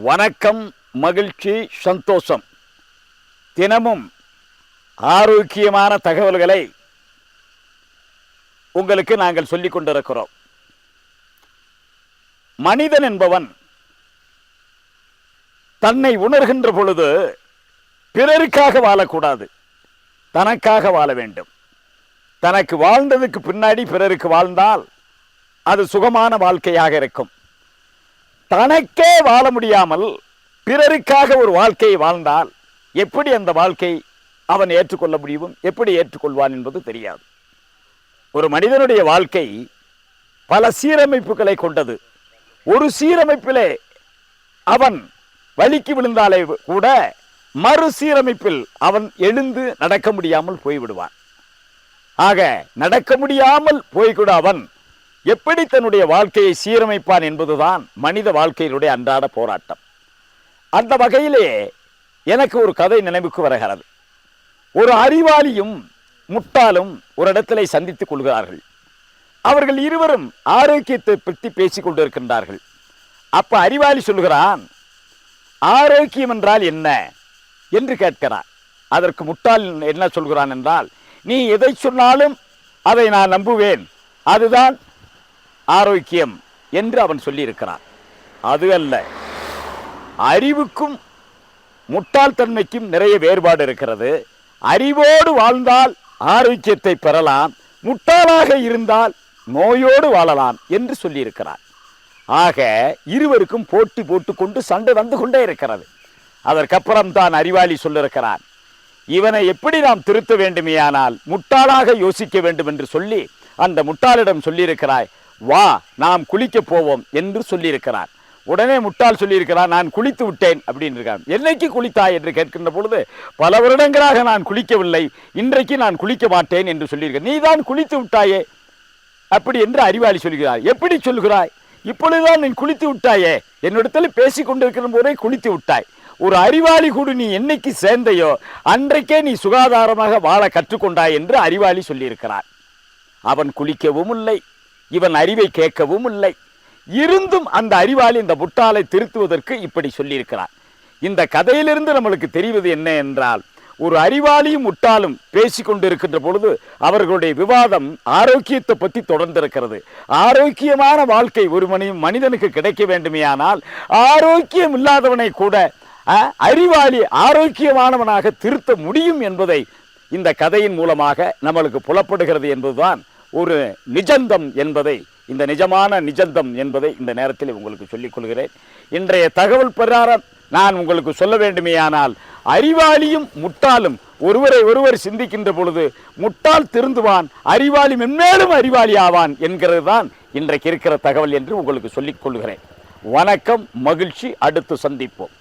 வணக்கம் மகிழ்ச்சி சந்தோஷம். தினமும் ஆரோக்கியமான தகவல்களை உங்களுக்கு நாங்கள் சொல்லிக் கொண்டிருக்கிறோம். மனிதன் என்பவன் தன்னை உணர்கின்ற பொழுது பிறருக்காக வாழக்கூடாது தனக்காக வாழ வேண்டும். தனக்கு வாழ்ந்ததுக்கு பின்னாடி பிறருக்கு வாழ்ந்தால் அது சுகமான வாழ்க்கையாக இருக்கும். தனக்கே வாழ முடியாமல் பிறருக்காக ஒரு வாழ்க்கையை வாழ்ந்தால் எப்படி அந்த வாழ்க்கை அவன் ஏற்றுக்கொள்ள முடியும்? எப்படி ஏற்றுக்கொள்வான் என்பது தெரியாது. ஒரு மனிதனுடைய வாழ்க்கை பல சீரமைப்புகளை கொண்டது. ஒரு சீரமைப்பிலே அவன் வலிக்கு விழுந்தாலே கூட மறுசீரமைப்பில் அவன் எழுந்து நடக்க முடியாமல் போய்விடுவான். ஆக நடக்க முடியாமல் போய்கூட அவன் எப்படி தன்னுடைய வாழ்க்கையை சீரமைப்பான் என்பதுதான் மனித வாழ்க்கையினுடைய அன்றாட போராட்டம். அந்த வகையிலே எனக்கு ஒரு கதை நினைவுக்கு வருகிறது. ஒரு அறிவாளியும் முட்டாளும் ஒரு இடத்திலே சந்தித்துக் கொள்கிறார்கள். அவர்கள் இருவரும் ஆரோக்கியத்தை பற்றி பேசிக் கொண்டிருக்கின்றார்கள். அப்ப அறிவாளி சொல்கிறான் ஆரோக்கியம் என்றால் என்ன? என்று கேட்கிறான். அதற்கு முட்டாள் என்ன சொல்கிறான் என்றால் நீ எதை சொன்னாலும் அதை நான் நம்புவேன். அதுதான் ஆரோக்கியம் என்று அவன் சொல்லியிருக்கிறான். அது அல்ல. அறிவுக்கும் முட்டாள்தன்மைக்கும் நிறைய வேறுபாடு இருக்கிறது. அறிவோடு வாழ்ந்தால் ஆரோக்கியத்தை பெறலாம். முட்டாளாக இருந்தால் நோயோடு வாழலாம் என்று சொல்லியிருக்கிறார் ஆக இருவருக்கும் போட்டி போட்டுக்கொண்டு சண்டை வந்து கொண்டே இருக்கிறது. அதற்கப்புறம் தான் அறிவாளி சொல்லிருக்கிறான் இவனை எப்படி நாம் திருத்த வேண்டுமேயானால் முட்டாளாக யோசிக்க வேண்டும் என்று சொல்லி அந்த முட்டாளிடம் சொல்லியிருக்கிறாய் வா நாம் குளிக்க போவோம் என்று சொல்லியிருக்கிறார். உடனே முட்டாள் சொல்லியிருக்கிறார் நான் குளித்து விட்டேன் அப்படின்னு இருக்கான் என்னைக்கு குளித்தாய் என்று கேட்கின்ற பொழுது பல வருடங்களாக நான் குளிக்கவில்லை இன்றைக்கு நான் குளிக்க மாட்டேன் என்று சொல்லியிருக்கேன் நீ தான் குளித்து விட்டாயே அப்படி என்று அறிவாளி சொல்கிறார். எப்படி சொல்கிறாய்? இப்பொழுதுதான் நீ குளித்து விட்டாயே என்னிடத்தில் பேசி கொண்டிருக்கிற போதே குளித்து விட்டாய். ஒரு அறிவாளி கூட நீ என்னைக்கு சேர்ந்தையோ அன்றைக்கே நீ சுகாதாரமாக வாழ கற்றுக்கொண்டாய் என்று அறிவாளி சொல்லியிருக்கிறார். அவன் குளிக்கவும் இல்லை இவன் அறிவை கேட்கவும் இல்லை. இருந்தும் அந்த அறிவாளி இந்த முட்டாளை திருத்துவதற்கு இப்படி சொல்லியிருக்கிறார் இந்த கதையிலிருந்து நம்மளுக்கு தெரிவது என்ன என்றால் ஒரு அறிவாளியும் முட்டாளும் பேசி கொண்டிருக்கின்ற பொழுது அவர்களுடைய விவாதம் ஆரோக்கியத்தை பற்றி தொடர்ந்திருக்கிறது. ஆரோக்கியமான வாழ்க்கை ஒரு மனி மனிதனுக்கு கிடைக்க வேண்டுமேயானால் ஆரோக்கியம் இல்லாதவனை கூட அறிவாளி ஆரோக்கியமானவனாக திருத்த முடியும் என்பதை இந்த கதையின் மூலமாக நம்மளுக்கு புலப்படுகிறது என்பதுதான் ஒரு நிஜந்தம் என்பதை இந்த நிஜமான நிஜந்தம் என்பதை இந்த நேரத்தில் உங்களுக்கு சொல்லிக் கொள்கிறேன். இன்றைய தகவல் பிரகாரம் நான் உங்களுக்கு சொல்ல வேண்டுமேயானால் அறிவாளியும் முட்டாளும் ஒருவரை ஒருவர் சிந்திக்கின்ற பொழுது முட்டாள் திருந்துவான் அறிவாளி மென்மேலும் அறிவாளி ஆவான் என்கிறது தான் இன்றைக்கு இருக்கிற தகவல் என்று உங்களுக்கு சொல்லிக் கொள்கிறேன். வணக்கம் மகிழ்ச்சி அடுத்து சந்திப்போம்.